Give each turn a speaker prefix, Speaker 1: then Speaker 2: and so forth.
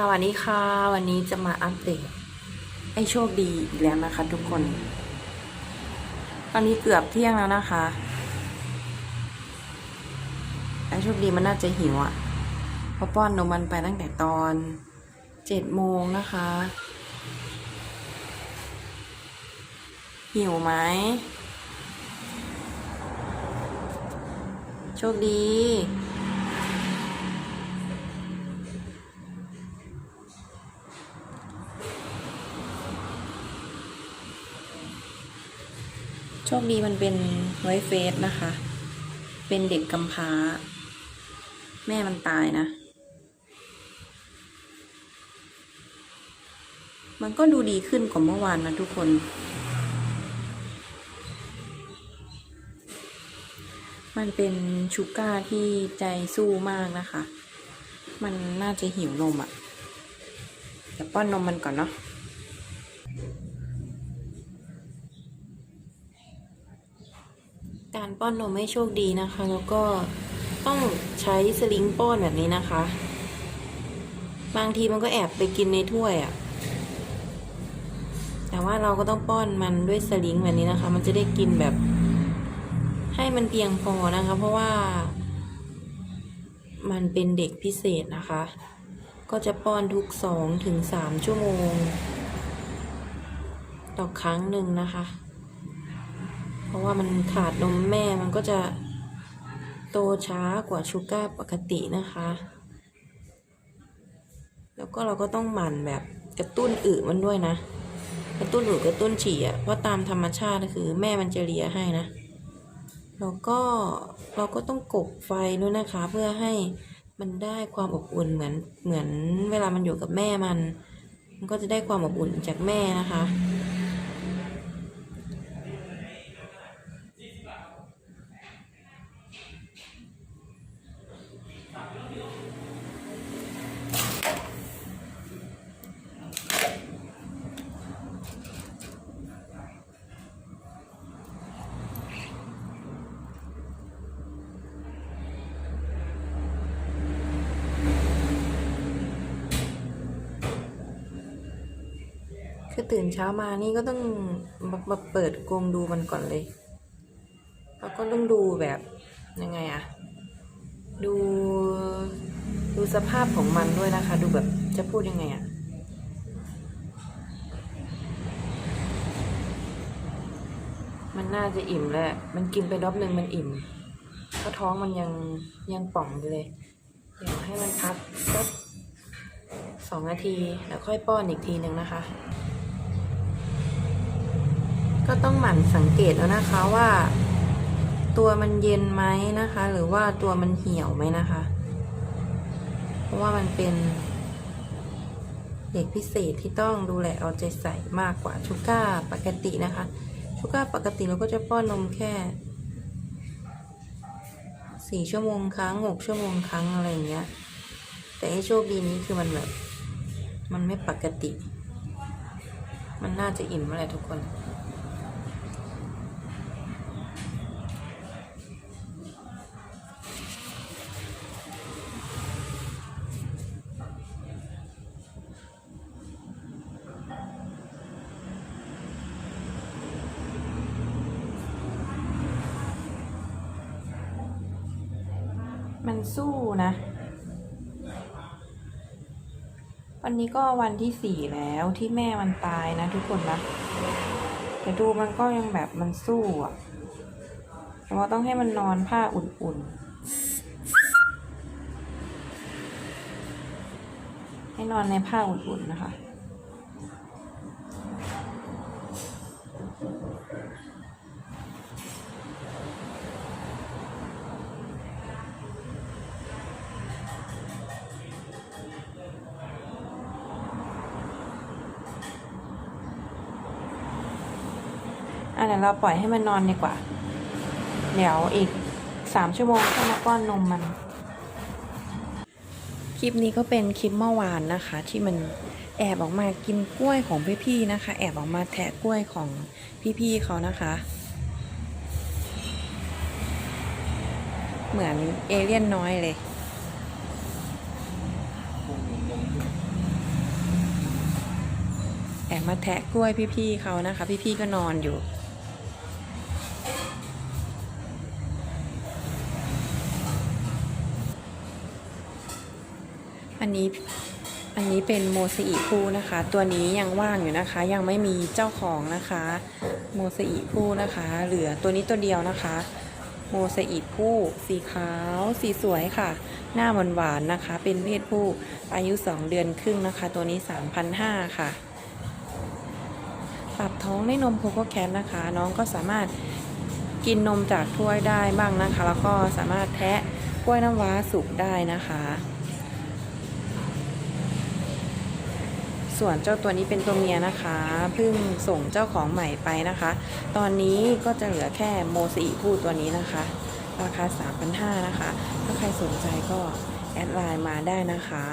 Speaker 1: สวัสดีค่ะ วันนี้จะมาอัปเดตให้โชคดีอีกแล้วนะคะ ทุกคน ตอนนี้เกือบเที่ยงแล้วนะคะไอ้โชคดีมันน่าจะหิวอะ่ะเพราะป้อนนมมันไปตั้งแต่ตอนเจ็ดโมงนะคะ หิวไหมโชคดี คดีมันเป็นไวเฟสนะคะ เป็นเด็กกำพร้า แม่มันตายนะ มันก็ดูดีขึ้นกว่าเมื่อวานนะทุกคน มันเป็นชูก้าที่ใจสู้มากนะคะ มันน่าจะหิวนมอะ่ะเดี๋ยวป้อนนมมันก่อนเนาะ การป้อนนมให้โชคดีนะคะ แล้วก็ต้องใช้สลิงป้อนแบบนี้นะคะ บางทีมันก็แอบไปกินในถ้วยอะ่ะแต่ว่าเราก็ต้องป้อนมันด้วยสลิงแบบนี้นะคะ มันจะได้กินแบบ ให้มันเพียงพอนะคะ เพราะว่า มันเป็นเด็กพิเศษนะคะ ก็จะป้อนทุกสองถึงสามชั่วโมง ต่อครั้งหนึ่งนะคะ ราะว่ามันขาดนมแม่มันก็จะโตช้ากว่าชูก้าปกตินะคะ แล้วก็เราก็ต้องหมั่นแบบกระตุ้นอึมันด้วยนะ กระตุ้นอึกระตุ้นฉี่อะเพราะตามธรรมชาติคือแม่มันจะเลียให้นะ แล้วก็เราก็ต้องกบไฟด้วยนะคะ เพื่อให้มันได้ความอบอุ่นเหมือนเหมือนเวลามันอยู่กับแม่มัน มันก็จะได้ความอบอุ่นจากแม่นะคะ คือตื่นเช้ามานี่ก็ต้องมาเปิดกรงดูมันก่อนเลยแล้วก็ต้องดูแบบยังไงอะดูดูสภาพของมันด้วยนะคะ ดูแบบจะพูดยังไงอะมันน่าจะอิ่มแล้ว มันกินไปรอบหนึ่งมันอิ่มเพราะท้องมันยังยังป่องอยู่เลย เดี๋ยวให้มันพักสักสองนาที แล้วค่อยป้อนอีกทีหนึ่งนะคะ ก็ต้องหมั่นสังเกตแล้วนะคะว่า ตัวมันเย็นไหมนะคะ หรือว่าตัวมันเหี่ยวไหมนะคะ เพราะว่ามันเป็น เด็กพิเศษที่ต้องดูแลเอาใจใส่มากกว่าชูก้าปกตินะคะชูก้าปกติเราก็จะป้อนนมแค่สี่ชั่วโมงครั้งหกชั่วโมงครั้งอะไรอย่างเงี้ย แต่ไอ้โชคดีนี้คือมันแบบ มันไม่ปกติ มันน่าจะอิ่มอะไรทุกคน มันสู้นะ วันนี้ก็วันที่สี่แล้วที่แม่มันตายนะทุกคนนะแต่ดูมันก็ยังแบบมันสู้อะแต่ว่าต้องให้มันนอนผ้าอุ่นๆ ให้นอนในผ้าอุ่นๆนะคะ อะเดี๋ยวเราปล่อยให้มันนอนดีกว่า เดี๋ยวอีกสามชั่วโมงค่อยมาป้อนนมมัน คลิปนี้ก็เป็นคลิปเมื่อวานนะคะ ที่มันแอบออกมากินกล้วยของพี่ๆนะคะ แอบออกมาแทะกล้วยของพี่ๆเขานะคะ เหมือนเอเลี่ยนน้อยเลย
Speaker 2: คงนม
Speaker 1: อบมาแทะกล้วยพี่ๆเขานะคะ พี่ๆก็นอนอยู่ อันนี้อันนี้เป็นโมซอิคู่นะคะ ตัวนี้ยังว่างอยู่นะคะ ยังไม่มีเจ้าของนะคะ โมซอิคู่นะคะ เหลือตัวนี้ตัวเดียวนะคะ โมซอิคู่สีขาว สีสวยค่ะ หน้าหวานหวานนะคะ เป็นเพศผู้อายุ 2 เดือนครึ่งนะคะ ตัวนี้ 3,500 ค่ะ ปรับท้องในนมโคโค่แคทนะคะ น้องก็สามารถกินนมจากถ้วยได้บ้างนะคะ แล้วก็สามารถแทะกล้วยน้ำว้าสุกได้นะคะ ส่วนเจ้าตัวนี้เป็นตัวเมียนะคะเพิ่งส่งเจ้าของใหม่ไปนะคะ ตอนนี้ก็จะเหลือแค่โมสีผู้ตัวนี้นะคะ ราคา 3,500นะคะ ถ้าใครสนใจก็แอดไลน์มาได้นะคะ